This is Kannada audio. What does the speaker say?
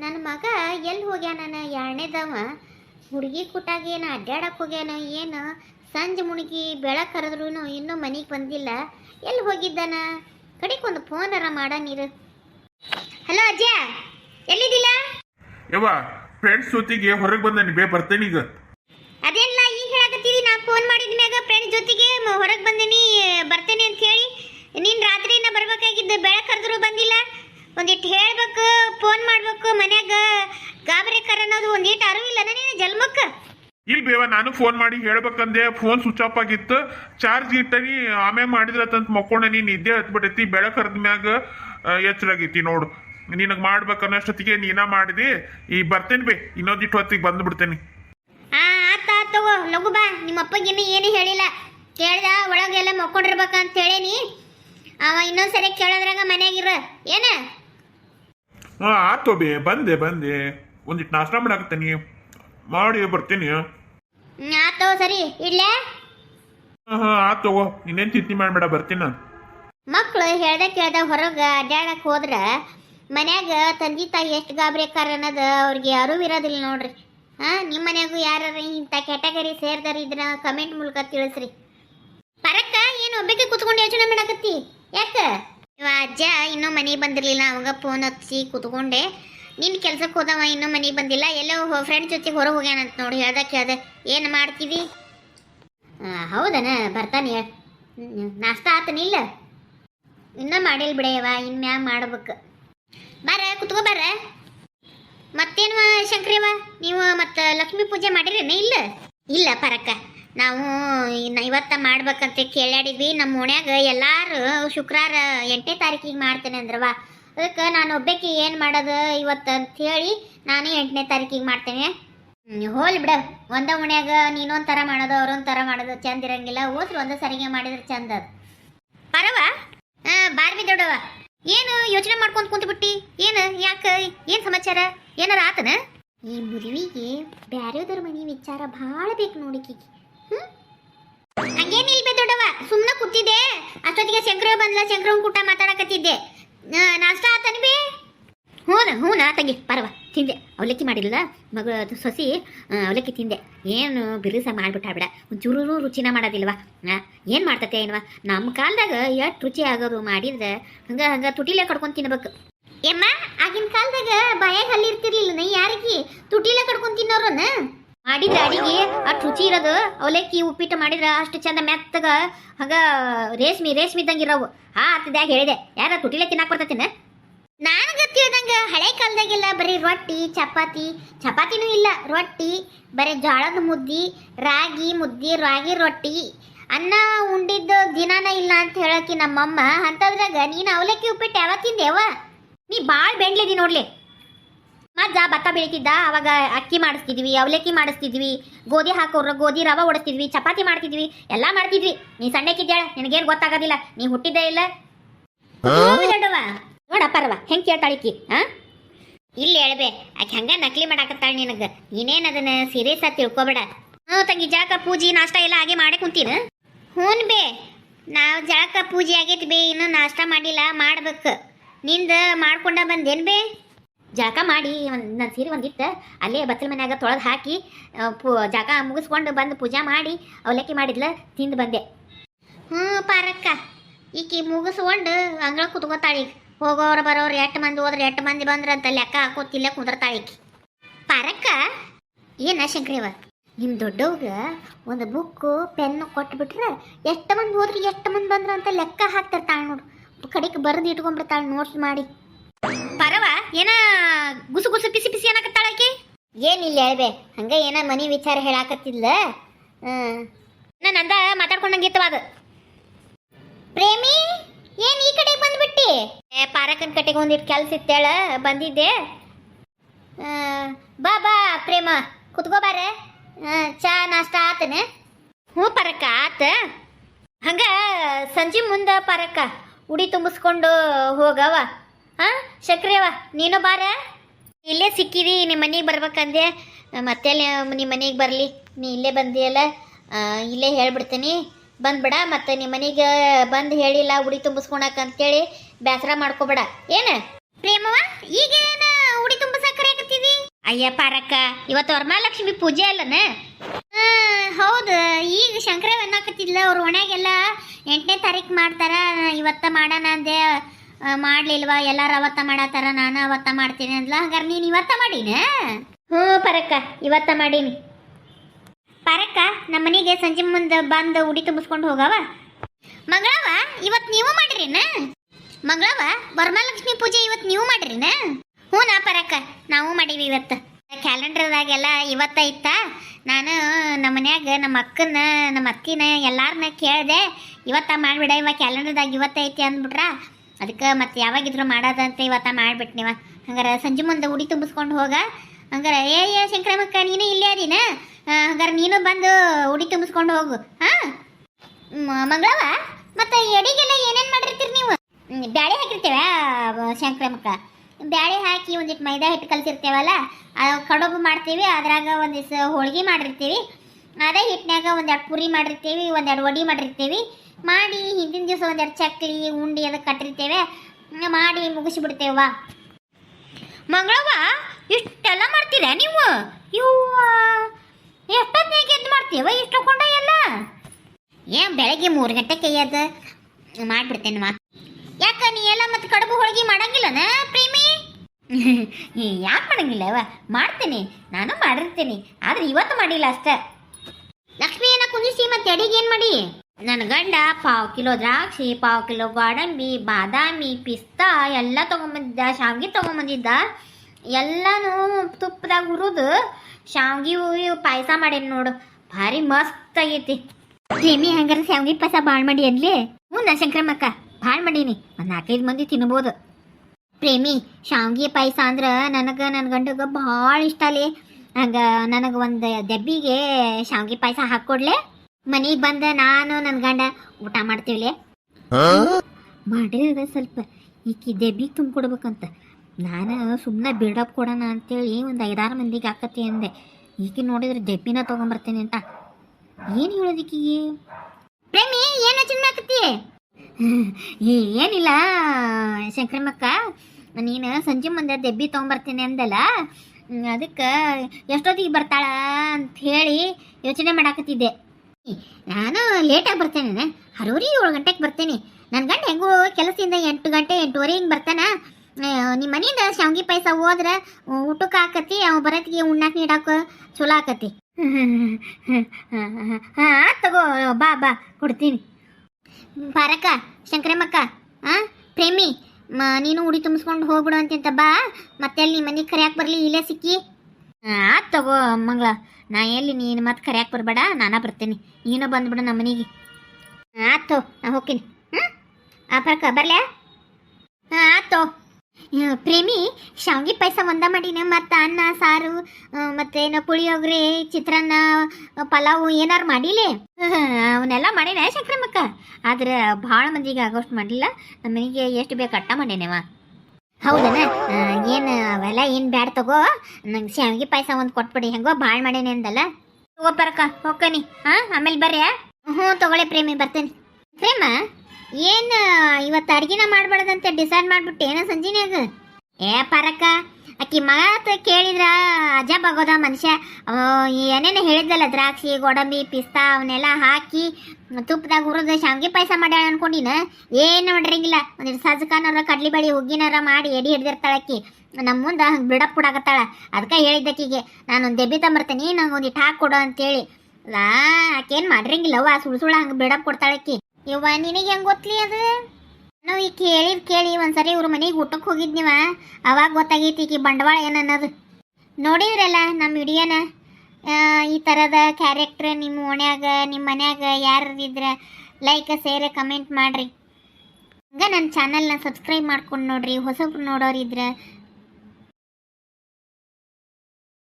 ನನ್ನ ಮಗ ಎಲ್ಲಿ ಹೋಗ್ಯಾನ ಎರಡನೇದವ. ಹುಡುಗಿ ಕೊಟ್ಟಾಗ ಏನು ಅಡ್ಡಾಡಕ್ಕೆ ಹೋಗ್ಯಾನ? ಏನು? ಸಂಜೆ ಮುಳುಗಿ ಬೆಳಕು ಕರೆದ್ರೂ ಇನ್ನೂ ಮನೆಗೆ ಬಂದಿಲ್ಲ. ಎಲ್ಲಿ ಹೋಗಿದ್ದಾನ? ಕಡೆಗೆ ಒಂದು ಫೋನರ ಮಾಡ ನೀರು. ಹಲೋ ಅಜ್ಜ ಎಲ್ಲಿದ್ದಿಲ್ಲ ಯವ್ವ ಫ್ರೆಂಡ್ಸ್ ಜೊತೆಗೆ ಹೊರಗೆ ಬಂದಾನಿ ಬೇ ಬರ್ತೇನೆ ಈಗ. ಅದೇನಿಲ್ಲ ಈಗ ಹೇಳಕತ್ತೀರಿ ನಾ ಫೋನ್ ಮಾಡಿದ ಮ್ಯಾಗ ಫ್ರೆಂಡ್ಸ್ ಜೊತೆಗೆ ಹೊರಗೆ ಬಂದೀನಿ ಬರ್ತೇನೆ ಅಂತ ಹೇಳಿ. ನೀನು ರಾತ್ರಿನ ಬರ್ಬೇಕಾಗಿದ್ದು ಬೆಳಕು ಕರೆದ್ರೂ ಬಂದಿಲ್ಲ. ಒಂದಿಟ್ಟು ಹೇಳ್ಬೇಕು ಫೋನ್ ಮಾಡ್ಬೇಕು ಮನ್ಯಾಗ ಗಾಬರಿ ಕರ ಅನ್ನೋದು ಒಂದಿಟ್ಟು ಇಲ್ಲ ನೀನು ಜನ್ಮಕ್ಕ. ಇಲ್ ಬೇವ ನಾನು ಫೋನ್ ಮಾಡಿ ಹೇಳ್ಬೇಕಂದೆ ಫೋನ್ ಸ್ವಿಚ್ ಆಫ್ ಆಗಿತ್ತು. ಚಾರ್ಜ್ ಇಟ್ಟನಿ ಆಮೇಲೆ ಮಾಡಿದ್ರತಂತ ಮಕ್ಕೊಂಡನಿ ನಿದ್ದೆ ಹತ್ಬಿಟ್ಟೈತಿ ಬೆಳೆ ಹರಿದ ಮ್ಯಾಗ ಎಚ್ಚರಾಗೈತಿ ನೋಡು. ನಿನಗೆ ಮಾಡ್ಬೇಕು ಅನ್ನೋಷ್ಟೊತ್ತಿಗೆ ನೀನ ಮಾಡಿದಿ ಈ ಬರ್ತೇನೆ ಬೇ ಇನ್ನೊಂದಿಟ್ಟು ಹೊತ್ತಿಗೆ ಬಂದು ಬಿಡ್ತೇನೆ ಆ ಆತ ತಗೋ ಲಘು ಬಾ ನಿಮ್ಮ ಅಪ್ಪಗಿನ್ನೂ ಏನು ಹೇಳಿಲ್ಲ. ಕೇಳ್ದ ಒಳಗೆಲ್ಲ ಮಕ್ಕೊಂಡಿರ್ಬೇಕಂತ ಹೇಳೇನಿ. ಅವ ಇನ್ನೊಂದ್ಸರಿ ಕೇಳೋದ್ರಾಗ ಮನೆಯಾಗಿರ ಏನ? ಹಾಂ ಆತು ಬೇ ಬಂದೆ ಬಂದೆ. ಒಂದಿಟ್ಟು ನಾಷ್ಟ ಮಾಡಾಕತ್ತೀನಿ. ಮಾಡಿ ಬರ್ತೀನಿ. ಹಾಂ ಆತೋ ಸರಿ ಇಡ್ಲೇ? ಹಾಂ ಆತ್ ತಗೋ. ಇನ್ನೇನು ಚಿಂತೆ ಮಾಡಬೇಡ ಬರ್ತೀನಿ. ನಾನು ಮಕ್ಕಳು ಹೇಳ್ದೆ ಕೇಳ್ದ ಹೊರಗೆ ಅಡ್ಡಾಡಕ್ಕೆ ಹೋದ್ರ ಮನ್ಯಾಗ ತಂದೆ ತಾಯಿ ಎಷ್ಟು ಗಾಬರಿ ಅಕ್ಕಾರ ಅನ್ನೋದು ಅವ್ರಿಗೆ ಅರಿವು ಇರೋದಿಲ್ಲ ನೋಡ್ರಿ. ಹಾಂ ನಿಮ್ಮ ಮನೆಗೂ ಯಾರು ಇಂಥ ಕ್ಯಾಟಗರಿ ಸೇರ್ದಾರ ಇದ್ರ ಕಮೆಂಟ್ ಮೂಲಕ ತಿಳಿಸ್ರಿ. ಪರಕ್ಕ ಏನು ಒಬ್ಬಕ್ಕೆ ಕುತ್ಕೊಂಡು ಯೋಚನೆ ಮಾಡಕತ್ತಿ? ಯಾಕ? ಅಜ್ಜ ಇನ್ನೂ ಮನೆಗೆ ಬಂದಿರಲಿಲ್ಲ, ಅವಾಗ ಫೋನ್ ಹಚ್ಚಿ ಕೂತ್ಕೊಂಡೆ. ನಿನ್ನ ಕೆಲ್ಸಕ್ಕೆ ಹೋದವ, ಇನ್ನೂ ಮನೆಗೆ ಬಂದಿಲ್ಲ. ಎಲ್ಲೋ ಫ್ರೆಂಡ್ ಜೊತೆ ಹೊರಗೆ ಹೋಗ್ಯಾನಂತ ನೋಡಿ, ಹೇಳ್ದ ಕೇಳ್ದೆ. ಏನು ಮಾಡ್ತೀವಿ ಹೌದನ, ಬರ್ತಾನೆ. ಹೇಳ್. ನಾಷ್ಟ ಆತನಿಲ್ಲ ಇನ್ನೂ ಮಾಡಿಲ್ಲ ಬಿಡೆಯವ ಇನ್ಮ್ಯಾಗ ಮಾಡ್ಬೇಕು. ಬರ, ಕುತ್ಕೋ ಬರ. ಮತ್ತೇನು ಶಂಕ್ರಿಯವ ನೀವು ಮತ್ತೆ ಲಕ್ಷ್ಮೀ ಪೂಜೆ ಮಾಡಿರೇನ ಇಲ್ಲ? ಇಲ್ಲ ಪರಕ್ಕ. ನಾವು ಇನ್ನು ಇವತ್ತ ಮಾಡ್ಬೇಕಂತ ಕೇಳಾಡಿದ್ವಿ ನಮ್ಮ ಓಣ್ಯಾಗ ಎಲ್ಲರೂ ಶುಕ್ರವಾರ ಎಂಟನೇ ತಾರೀಕಿಗೆ ಮಾಡ್ತೇನೆ ಅಂದ್ರವ ಅದಕ್ಕೆ ನಾನು ಒಬ್ಬಕ್ಕೆ ಏನು ಮಾಡೋದು ಇವತ್ತು ಅಂತ ಹೇಳಿ ನಾನು ಎಂಟನೇ ತಾರೀಕಿಗೆ ಮಾಡ್ತೇನೆ. ಹೋಲ್ ಬಿಡ. ಒಂದ ಓಣ್ಯಾಗ ನೀನೊಂದ್ ಥರ ಮಾಡೋದು, ಅವ್ರೊಂದು ಥರ ಮಾಡೋದು ಚಂದ ಇರಂಗಿಲ್ಲ. ಹೋದ್ರೆ ಒಂದೇ ಸರಿಗೆ ಮಾಡಿದ್ರೆ ಚಂದ ಅದು. ಪರವ ಬಾರ್ಬಿ ದೊಡ್ಡವ ಏನು ಯೋಚನೆ ಮಾಡ್ಕೊಂತ ಕುಂತ್ಬಿಟ್ಟಿ? ಏನು, ಯಾಕೆ? ಏನು ಸಮಾಚಾರ? ಏನಾರ ಆತನ? ಈ ಮುರಿವಿಗೆ ಬ್ಯಾರೆದರ ಮನೆ ವಿಚಾರ ಭಾಳ ಬೇಕು ನೋಡಿಕಿಗೆ ಹ್ಮ್? ಹಂಗೇನಿಲ್ಬೆ ದೊಡ್ಡವ ಸುಮ್ಮನೆ ಕೂತಿದ್ದೆ. ಅಷ್ಟೊತ್ತಿಗೆ ಶಂಕರ ಬಂದ್ಲ ಶಂಕರ ಕೂಟ ಮಾತಾಡಕತ್ತಿದ್ದೆ. ನಾಷ್ಟ ಆತನ ಬೇ? ಹೂನ ಹೂನ, ತಂಗಿ, ಪರವ, ತಿಂದೆ. ಅವಲಕ್ಕಿ ಮಾಡಿಲ್ಲ ಮಗ ಸೊಸಿ ಅವಲಕ್ಕಿ ತಿಂದೆ. ಏನು ಬಿರುಸ ಮಾಡ್ಬಿಟ್ಟ ಬಿಡ. ಒಂಚೂರು ರುಚಿನ ಮಾಡೋದಿಲ್ವಾ? ಏನು ಮಾಡ್ತತೆ ಏನವ ನಮ್ಮ ಕಾಲದಾಗ ಎಷ್ಟು ರುಚಿ ಆಗೋದು ಮಾಡಿದ್ರೆ ಹಂಗೆ ಹಂಗೆ ತುಟಿಲೆ ಕಡ್ಕೊಂಡು ತಿನ್ಬೇಕು. ಎಮ್ಮ, ಆಗಿನ ಕಾಲದಾಗ ಬಾಯಾಗ ಹಲ್ಲಿ ಇರ್ತಿರ್ಲಿಲ್ಲ ನೈ ಯಾರಿಗೆ? ತುಟಿಲೆ ಕಡ್ಕೊಂಡು ತಿನ್ನೋರನ್ನ ಮಾಡಿದ್ರ ಅಡಿಗೆ ಅಷ್ಟು ರುಚಿ ಇರೋದು. ಅವಲಕ್ಕಿ ಉಪ್ಪಿಟ್ಟು ಮಾಡಿದ್ರ ಅಷ್ಟು ಚಂದ ಮೆತ್ತಗ, ಹಂಗ ರೇಷ್ಮಿ ರೇಷ್ಮಿ ಇದ್ದಂಗಿರವು ಹಾ ಅತ್ತದ್ಯಾಗ ಹೇಳಿದೆ. ಯಾರ ತುಟಿಲೆ ತಿನ್ನಕ್ ಬರ್ತತಿನ? ನಾನು ಗೊತ್ತಿರೋದಂಗ ಹಳೆ ಕಾಲದಾಗೆಲ್ಲ ಬರೀ ರೊಟ್ಟಿ, ಚಪಾತಿ. ಚಪಾತಿನೂ ಇಲ್ಲ, ರೊಟ್ಟಿ. ಬರೀ ಜೋಳದ ಮುದ್ದಿ, ರಾಗಿ ಮುದ್ದಿ, ರಾಗಿ ರೊಟ್ಟಿ. ಅನ್ನ ಉಂಡಿದ್ದು ದಿನಾನ ಇಲ್ಲ ಅಂತ ಹೇಳಕ್ಕೆ ನಮ್ಮಮ್ಮ, ಅಂತದ್ರಾಗ ನೀನು ಅವಲಕ್ಕಿ ಉಪ್ಪಿಟ್ಟು ಯಾವ ತಿಂದೇವ ನೀ ಭಾಳ ಬೆಂಡ್ಲಿದಿ ನೋಡ್ಲಿ. ಮಜ್ಜ ಭತ್ತ ಬೆಳಿತಿದ್ದ ಅವಾಗ ಅಕ್ಕಿ ಮಾಡಿಸ್ತಿದ್ವಿ ಅವಲಕ್ಕಿ ಮಾಡಿಸ್ತಿದ್ವಿ ಗೋಧಿ ಹಾಕೋರು ಗೋಧಿ ರವೆ ಓಡಿಸ್ತಿದ್ವಿ ಚಪಾತಿ ಮಾಡ್ತಿದ್ವಿ ಎಲ್ಲ ಮಾಡ್ತಿದ್ವಿ. ನೀ ಸಣ್ಣಕ್ಕಿದ್ದಾಳ ನಿನಗೇನು ಗೊತ್ತಾಗೋದಿಲ್ಲ ನೀ ಹುಟ್ಟಿದ್ದೇ ಇಲ್ಲ. ದೊಡ್ಡವ ನೋಡ ಪರವ ಹೆಂಗೆ ಕೇಳ್ತಾಳಿಕ್ಕಿ ಹಾ ಇಲ್ಲಿ ಹೇಳ್ಬೆ ಆಕೆ ಹಂಗ ನಕಲಿ ಮಾಡಾಕತ್ತಾಳ ನಿನಗೆ. ನೀನೇನು ಅದನ್ನ ಸೀರಿಯಸ್ ಆಗಿ ತಿಳ್ಕೊಬೇಡ. ಹ್ಞೂ ತಂಗಿ ಜಳಕ ಪೂಜೆ ನಾಷ್ಟ ಎಲ್ಲ ಹಾಗೆ ಮಾಡೇ ಕುಂತೀನ? ಹ್ಞೂ ಬೇ. ನಾವು ಜಳಕ ಪೂಜೆ ಆಗೈತಿ ಬೇ ಇನ್ನೂ ನಾಷ್ಟ ಮಾಡಿಲ್ಲ ಮಾಡ್ಬೇಕು. ನಿಂದ ಮಾಡ್ಕೊಂಡ ಬಂದೇನು ಬೇ? ಜಳಕ ಮಾಡಿ ಒಂದು ನನ್ನ ಸೀರೆ ಒಂದಿತ್ತು ಅಲ್ಲೇ ಬಚ್ಚಲ ಮನ್ಯಾಗ ತೊಳೆದು ಹಾಕಿ ಪು ಜಳಕ ಮುಗಿಸ್ಕೊಂಡು ಬಂದು ಪೂಜೆ ಮಾಡಿ, ಅವಲಕ್ಕಿ ಮಾಡಿದ್ಲ, ತಿಂದು ಬಂದೆ. ಹ್ಞೂ ಪಾರಕ್ಕ, ಈಕಿ ಮುಗಿಸ್ಕೊಂಡು ಅಂಗಳ ಈ ಹೋಗೋರು ಬರೋರು ಎಷ್ಟು ಮಂದಿ ಹೋದ್ರೆ ಎಷ್ಟು ಮಂದಿ ಬಂದ್ರೆ ಅಂತ ಲೆಕ್ಕ ಹಾಕೋತಿಲ್ಲ ಕುಂದ್ರತಾಳಿ ಈಕಿ. ಪಾರಕ್ಕ, ಏನ ಶಂಕರೇವ ನಿಮ್ಮ ದೊಡ್ಡವ್ಗ ಒಂದು ಬುಕ್ಕು, ಪೆನ್ನು ಕೊಟ್ಬಿಟ್ರೆ ಎಷ್ಟು ಮಂದಿ ಹೋದ್ರೆ ಎಷ್ಟು ಮಂದಿ ಬಂದ್ರೆ ಅಂತ ಲೆಕ್ಕ ಹಾಕ್ತಿರ್ತಾಳೆ ನೋಡು. ಕಡೆಗೆ ಬರೆದು ಇಟ್ಕೊಂಡ್ಬಿಡ್ತಾಳೆ, ನೋಟ್ಸ್ ಮಾಡಿ. ಪರವ ಏನ ಗುಸು ಗುಸು ಪಿಸಿ ಪಿಸಿ ಅನ್ನಕತ್ತಾಳ ಆಕಿ? ಏನಿಲ್ಲ ಹೇಳ್ಬೆ ಹಂಗ ಏನ ಮನಿ ವಿಚಾರ ಹೇಳಾಕತ್ತಿದ್ಲ? ನಾನು ಅಂದ ಮಾತಾಡ್ಕೊಂಡಂಗಿತ್ತವ ಅದು. ಪ್ರೇಮಿ ಏನ್ ಈ ಕಡೆ ಬಂದ್ಬಿಟ್ಟಿ? ಏ ಪಾರಕನ್ ಕಡೆಗೆ ಒಂದಿಟ್ಟು ಕೆಲ್ಸ ಇತ್ತೇಳ ಬಂದಿದ್ದೆ. ಬಾ ಬಾ ಪ್ರೇಮ ಕುತ್ಕೋಬಾರ ಚಾ ನಾಷ್ಟ ಆತನ? ಹ್ಞೂ ಪರಕ್ಕ ಆತ. ಹಂಗ ಸಂಜೆ ಮುಂದೆ ಪರಕ್ಕ ಉಡಿ ತುಂಬಿಸ್ಕೊಂಡು ಹೋಗವ. ಹಾ ಶಕ್ರಿಯವ ನೀನು ಬಾರ? ಇಲ್ಲೇ ಸಿಕ್ಕಿದಿ ನಿಮ್ಮ ಮನೆಗೆ ಬರ್ಬೇಕಂದೆ. ಮತ್ತೆ ನಿಮ್ಮ ಮನೆಗೆ ಬರಲಿ. ನೀ ಇಲ್ಲೇ ಬಂದಿಯಲ್ಲ? ಇಲ್ಲೇ ಹೇಳ್ಬಿಡ್ತೀನಿ. ಬಂದ್ಬಿಡ, ಮತ್ತೆ ನಿಮ್ಮ ಮನೆಗೆ ಬಂದು ಹೇಳಿಲ್ಲ, ಉಡಿ ತುಂಬಿಸ್ಕೊಳಕ್ ಅಂತೇಳಿ ಬೇಸರ ಮಾಡ್ಕೋಬೇಡ. ಏನು? ಪ್ರೇಮವ ಈಗ ಉಡಿ ತುಂಬಿಸಕ್ರೆ ಅಯ್ಯ ಪಾರಕ್ಕ, ಇವತ್ತು ವರಮಹಾಲಕ್ಷ್ಮಿ ಪೂಜೆ ಅಲ್ಲನ? ಹೌದು, ಈಗ ಶಂಕರ ಅನ್ನಕತ್ತಿದ್ಲ, ಅವ್ರ ಒಣಗೆಲ್ಲ ಎಂಟನೇ ತಾರೀಕು ಮಾಡ್ತಾರ, ಇವತ್ತ ಮಾಡೋಣ ಅಂದೆ. ಮಾಡ್ಲಿಲ್ವಾ? ಎಲ್ಲಾರು ಅವತ್ತ ಮಾಡತ್ತಾರ ನಾನು ಅವತ್ತ ಮಾಡ್ತೀನಿ ಅಂದ್ಲ? ಹಂಗಾರೆ ನೀನು ಇವತ್ತ ಮಾಡೀನ? ಹ್ಞೂ ಪರಕ್ಕ ಇವತ್ತ ಮಾಡೀನಿ. ಪರಕ್ಕ ನಮ್ಮ ಮನೆಗೆ ಸಂಜೆ ಮುಂದೆ ಬಂದು ಉಡಿ ತುಂಬಿಸ್ಕೊಂಡು ಹೋಗವ? ಮಂಗಳವ ಇವತ್ತು ನೀವು ಮಾಡಿರಿನ? ಮಂಗಳವ ವರಮಹಾಲಕ್ಷ್ಮಿ ಪೂಜೆ ಇವತ್ತು ನೀವು ಮಾಡಿರಿನ? ಹ್ಞೂ ನಾ ಪರಕ್ಕ ನಾವು ಮಾಡೀವಿ ಇವತ್ತು. ಕ್ಯಾಲೆಂಡರ್ದಾಗೆಲ್ಲ ಇವತ್ತ ಇತ್ತ. ನಾನು ನಮ್ಮ ಮನ್ಯಾಗ ನಮ್ಮ ಅಕ್ಕನ ನಮ್ಮ ಅತ್ತಿನ ಎಲ್ಲಾರನ್ನ ಕೇಳಿದೆ ಇವತ್ತ ಮಾಡಿಬಿಡ ಇವ ಕ್ಯಾಲೆಂಡರ್ದಾಗ ಇವತ್ತೈತಿ ಅಂದ್ಬಿಟ್ರ ಅದಕ್ಕೆ ಮತ್ತೆ ಯಾವಾಗಿದ್ರು ಮಾಡೋದಂತ ಇವತ್ತ ಮಾಡ್ಬಿಟ್ನಿವ ಹಂಗಾರೆ ಸಂಜೆ ಮುಂದೆ ಉಡಿ ತುಂಬಿಸ್ಕೊಂಡು ಹೋಗ. ಹಂಗಾರೆ, ಏ ಏ, ಶಂಕರಮ್ಮಕ್ಕ, ನೀನು ಇಲ್ಲೇ ಅದೀನ? ಹಂಗಾರೆ ನೀನು ಬಂದು ಉಡಿ ತುಂಬಿಸ್ಕೊಂಡು ಹೋಗು. ಹಾಂ? ಮಂಗಳವ? ಮತ್ತೆ ಎಡಿಗೆಲ್ಲ ಏನೇನು ಮಾಡಿರ್ತೀರಿ ನೀವು? ಬ್ಯಾಳೆ ಹಾಕಿರ್ತೇವ, ಶಂಕರಮ್ಮಕ್ಕ. ಬ್ಯಾಳೆ ಹಾಕಿ ಒಂದಿಟ್ಟು ಮೈದಾ ಹಿಟ್ಟು ಕಲಸಿರ್ತೇವಲ್ಲ ಕಡುಬು ಮಾಡ್ತೀವಿ, ಅದ್ರಾಗ ಒಂದಿಷ್ಟು ಹೋಳಿಗೆ ಮಾಡಿರ್ತೀವಿ. ಅದೇ ಹಿಟ್ಟಿನಾಗ ಒಂದೆರಡು ಪುರಿ ಮಾಡಿರ್ತೀವಿ, ಒಂದೆರಡು ವಡಿ ಮಾಡಿರ್ತೀವಿ. ಮಾಡಿ ಹಿಂದಿನ ದಿವಸ ಒಂದೆರಡು ಚಕ್ಲಿ, ಉಂಡಿ ಅದಕ್ಕೆ ಕಟ್ಟಿರ್ತೇವೆ. ಮಾಡಿ ಮುಗಿಸಿಬಿಡ್ತೇವ ಮಂಗಳವ್ವ, ಇಷ್ಟೆಲ್ಲ ಮಾಡ್ತೀರಾ ನೀವು? ಇವ್ವ ಎಷ್ಟೊತ್ತಿನಾಗ ಎದ್ದು ಮಾಡ್ತೀವ ಇಷ್ಟು ಕೊಂಡ ಎಲ್ಲ? ಏನ್ ಬೆಳಗ್ಗೆ ಮೂರು ಗಂಟೆಗೆ ಎದ್ದು ಮಾಡ್ಬಿಡ್ತೇನೆ ಮಾ. ಯಾಕ, ನೀ ಎಲ್ಲ ಮತ್ತೆ ಕಡುಬು ಹೋಳಿಗೆ ಮಾಡಂಗಿಲ್ಲನ, ಪ್ರೇಮಿ? ಯಾಕೆ ಮಾಡಂಗಿಲ್ಲ ಅವ್ವ ಮಾಡ್ತೀನಿ. ನಾನು ಮಾಡಿರ್ತೀನಿ. ಆದ್ರೆ ಇವತ್ತು ಮಾಡಿಲ್ಲ ಅಷ್ಟೇ. ಕುಂದಿಸಿ ಮತ್ತೆ ಅಡಿಗೆ ಏನು ಮಾಡಿ? ನನ್ನ ಗಂಡ ಪಾವು ಕಿಲೋ ದ್ರಾಕ್ಷಿ ಪಾವು ಕಿಲೋ ಗೋಡಂಬಿ ಬಾದಾಮಿ ಪಿಸ್ತಾ ಎಲ್ಲ ತೊಗೊಂಬಂದಿದ್ದ ಶಾವಿಗೆ ತೊಗೊಂಬಂದಿದ್ದ. ಎಲ್ಲನೂ ತುಪ್ಪದಾಗ ಹುರಿದು ಶಾವಿಗೆ ಪಾಯಸ ಮಾಡೇನಿ ನೋಡು. ಭಾರಿ ಮಸ್ತ್ ಆಗೈತಿ. ಪ್ರೇಮಿ ಹಂಗಾರೆ ಶಾವ್ಗಿ ಪಾಯಸ ಭಾಳ ಮಾಡಿ ಅನ್ಲಿ ಹ್ಞೂ ನಾ ಶಂಕ್ರಮ್ಮಕ್ಕ ಭಾಳ ಮಾಡೀನಿ. ಒಂದು ನಾಲ್ಕೈದು ಮಂದಿ ತಿನ್ಬೋದು. ಪ್ರೇಮಿ ಶಾವ್ಗಿ ಪಾಯಸ ಅಂದ್ರೆ ನನಗೆ ನನ್ನ ಗಂಡಗೆ ಭಾಳ ಇಷ್ಟ ಅಲ್ಲಿ ಹಂಗ ನನಗೆ ಒಂದು ದೆಬ್ಬಿಗೆ ಶಾವಿಗೆ ಪಾಯಸ ಹಾಕೊಡ್ಲೆ. ಮನೆಗೆ ಬಂದ ನಾನು ನನ್ನ ಗಂಡ ಊಟ ಮಾಡ್ತೀವ್ಲೆ. ಮಾಡಿದ್ರೆ ಸ್ವಲ್ಪ ಈಕಿ ದೆಬ್ಬಿಗೆ ತುಂಬಿಕೊಡ್ಬೇಕಂತ. ನಾನು ಸುಮ್ಮನೆ ಬಿಲ್ಡಪ್ ಕೊಡೋಣ ಅಂತೇಳಿ ಒಂದು ಐದಾರು ಮಂದಿಗೆ ಹಾಕತಿ ಅಂದೆ. ಈಕಿ ನೋಡಿದ್ರೆ ದೆಬ್ಬಿನ ತೊಗೊಂಬರ್ತೀನಿ ಅಂತ. ಏನು ಹೇಳೋದಿಕ್ಕಿಗೆ ಪ್ರೇಮಿ ಏನು ಚಿನ್ನ ಮಾಡಕತ್ತಿ? ಏನಿಲ್ಲ ಶಂಕರಮ್ಮಕ್ಕ ನೀನು ಸಂಜೆ ಮುಂದೆ ದೆಬ್ಬಿ ತೊಗೊಂಬರ್ತೀನಿ ಅಂದಲ್ಲ ಅದಕ್ಕೆ ಎಷ್ಟೊತ್ತಿಗೆ ಬರ್ತಾಳ ಅಂತ ಹೇಳಿ ಯೋಚನೆ ಮಾಡಾಕತ್ತಿದ್ದೆ ನಾನು ಲೇಟಾಗಿ ಬರ್ತೇನೆ ಹರೂರಿ ಏಳು ಗಂಟೆಗೆ ಬರ್ತೇನೆ ನನ್ನ ಗಂಡ ಹೆಂಗೋ ಕೆಲಸದಿಂದ ಎಂಟು ಗಂಟೆ ಎಂಟೂವರೆ ಹಿಂಗೆ ಬರ್ತಾನ ನಿಮ್ಮ ಮನೆಯಿಂದ ಶಾವ್ಗಿ ಪಾಯಸ ಹೋದ್ರೆ ಊಟಕ್ಕೆ ಹಾಕತಿ ಅವ ಬರತ್ತಿಗೆ ಉಣ್ಣಾಕ ನೀಡಾಕ ಚಲೋ ಆಕತಿ ಹಾಂ ತಗೋ ಬಾ ಬಾ ಕೊಡ್ತೀನಿ ಪಾರಕ್ಕ ಶಂಕರಮ್ಮಕ್ಕ ಹಾಂ ಪ್ರೇಮಿ, ಮ, ನೀನು ಉಡಿ ತುಂಬಿಸ್ಕೊಂಡು ಹೋಗ್ಬಿಡು ಅಂತ ಬಾ. ಮತ್ತೆ ಅಲ್ಲಿ ಮನೆಗೆ ಕರ್ಯಾಕೆ ಬರಲಿ, ಇಲ್ಲೇ ಸಿಕ್ಕಿ. ಆತ್ ತಗೋ ಮಂಗಳ. ನಾ ಎಲ್ಲಿ ನೀನು ಮತ್ತೆ ಕರ್ಯಾಕೆ ಬರಬೇಡ, ನಾನಾ ಬರ್ತೀನಿ. ನೀನು ಬಂದ್ಬಿಡು ನಮ್ಮ ಮನೆಗೆ. ಆಯ್ತು ನಾ ಹೋಗ್ತೀನಿ. ಹ್ಞೂ ಆ, ಪರಕ ಬರಲೇ ಹಾಂ ಆಯ್ತು ಪ್ರೇಮಿ, ಶಾವಿಗೆ ಪಾಯಸ ಒಂದ ಮಾಡಿನ, ಮತ್ತು ಅನ್ನ, ಸಾರು ಮತ್ತೇನು ಪುಳಿಯೋಗರೆ ಚಿತ್ರಾನ್ನ, ಪಲಾವು ಏನಾರು ಮಾಡಿಲಿ? ಅವನ್ನೆಲ್ಲ ಮಾಡಿನ ಶಂಕ್ರಮಕ್ಕ? ಆದ್ರೆ ಭಾಳ ಮಂದಿಗೆ ಆಗೋಷ್ಟು ಮಾಡಿಲ್ಲ ನಮಗೆ ಎಷ್ಟು ಬೇಕು ಅಟ್ಟ ಮಾಡೇನವ ಹೌದನ? ಏನು ಅವೆಲ್ಲ ಏನು ಬ್ಯಾಡ ತಗೋ? ನಂಗೆ ಶಾವಿಗೆ ಪಾಯಸ ಒಂದು ಕೊಟ್ಬಿಡಿ, ಹೆಂಗೋ ಭಾಳ ಮಾಡೇನೆ ಅಂದಲ್ಲ. ತಗೋ ಬರಕ ಹೋಗ್ಕನಿ. ಹಾಂ ಆಮೇಲೆ ಬರ್ರಿ ಹ್ಞೂ ತಗೊಳ್ಳಿ ಪ್ರೇಮಿ, ಬರ್ತೇನೆ. ಪ್ರೇಮ? ಏನು, ಇವತ್ತು ಅಡ್ಗಿನ ಮಾಡಬಾರ್ದಂತ ಡಿಸೈಡ್ ಮಾಡ್ಬಿಟ್ಟು. ಏನೋ ಸಂಜಿನ್ಯಾಗ ಏ ಪರಕ್ಕ ಆಕಿ ಮಗ ಕೇಳಿದ್ರ, ಅಜಬ್ ಆಗೋದ ಮನುಷ್ಯ. ಏನೇನು ಹೇಳಿದ್ದಲ್ಲ ದ್ರಾಕ್ಷಿ, ಗೋಡಂಬಿ, ಪಿಸ್ತಾ, ಅವನ್ನೆಲ್ಲ ಹಾಕಿ ತುಪ್ಪದಾಗ ಹುರಿದು ಶಾವಿಗೆ ಪಾಯಸ ಮಾಡ್ಯಾಳ ಅನ್ಕೊಂಡಿನ. ಏನು ಮಾಡಿರಂಗಿಲ್ಲ. ಸಜ್ಕಾನಾರ ಕಡ್ಲಿ ಬಳಿ ಹುಗ್ಗಿನಾರ ಮಾಡಿ ಎಡಿ ಹಿಡ್ದಿರ್ತಾಳ ಅಕ್ಕಿ ನಮ್ಮ ಮುಂದೆ ಹಂಗೆ ಬಿಡಪ್ ಕೊಡಾಕತ್ತಾಳ ಅದಕ್ಕೆ ಹೇಳಿದ್ದಕ್ಕಿಗೆ ನಾನು ಒಂದು ದೆಬ್ಬಿ ತಂಬರ್ತೀನಿ ನಂಗೆ ಒಂದಿಟ್ಟು ಹಾಕಿ ಕೊಡು ಅಂತೇಳಿ. ಲಾ, ಆಕೇನು ಮಾಡಿರಂಗಿಲ್ಲವ ಸುಳ್ಳು ಸುಳ್ಳು ಹಂಗೆ ಬಿಡಪ್ ಕೊಡ್ತಾಳಕ್ಕಿ ಇವ್ವ ನಿನಗೆ ಹೆಂಗೆ ಗೊತ್ತಲಿ ಅದು? ನಾವು ಈಗ ಕೇಳಿದ್ ಕೇಳಿ ಒಂದ್ಸರಿ ಇವ್ರ ಮನೆಗೆ ಊಟಕ್ಕೆ ಹೋಗಿದ್ನಿವ ಅವಾಗ ಗೊತ್ತಾಗೈತಿ ಈಕಿ ಬಂಡವಾಳ ಏನನ್ನೋದು ನೋಡಿದ್ರಲ್ಲ ನಮ್ಮ ಹಿಡಿಯನ? ಈ ಥರದ ಕ್ಯಾರೆಕ್ಟ್ರ್ ನಿಮ್ಮ ಓಣ್ಯಾಗ ನಿಮ್ಮ ಮನ್ಯಾಗ ಯಾರು ಇದ್ರೆ ಲೈಕ್ ಶೇರ್ ಕಮೆಂಟ್ ಮಾಡಿರಿ. ಹಂಗೆ ನನ್ನ ಚಾನಲ್ನ ಸಬ್ಸ್ಕ್ರೈಬ್ ಮಾಡ್ಕೊಂಡು ನೋಡ್ರಿ, ಹೊಸಬ್ರು ನೋಡೋರಿದ್ರೆ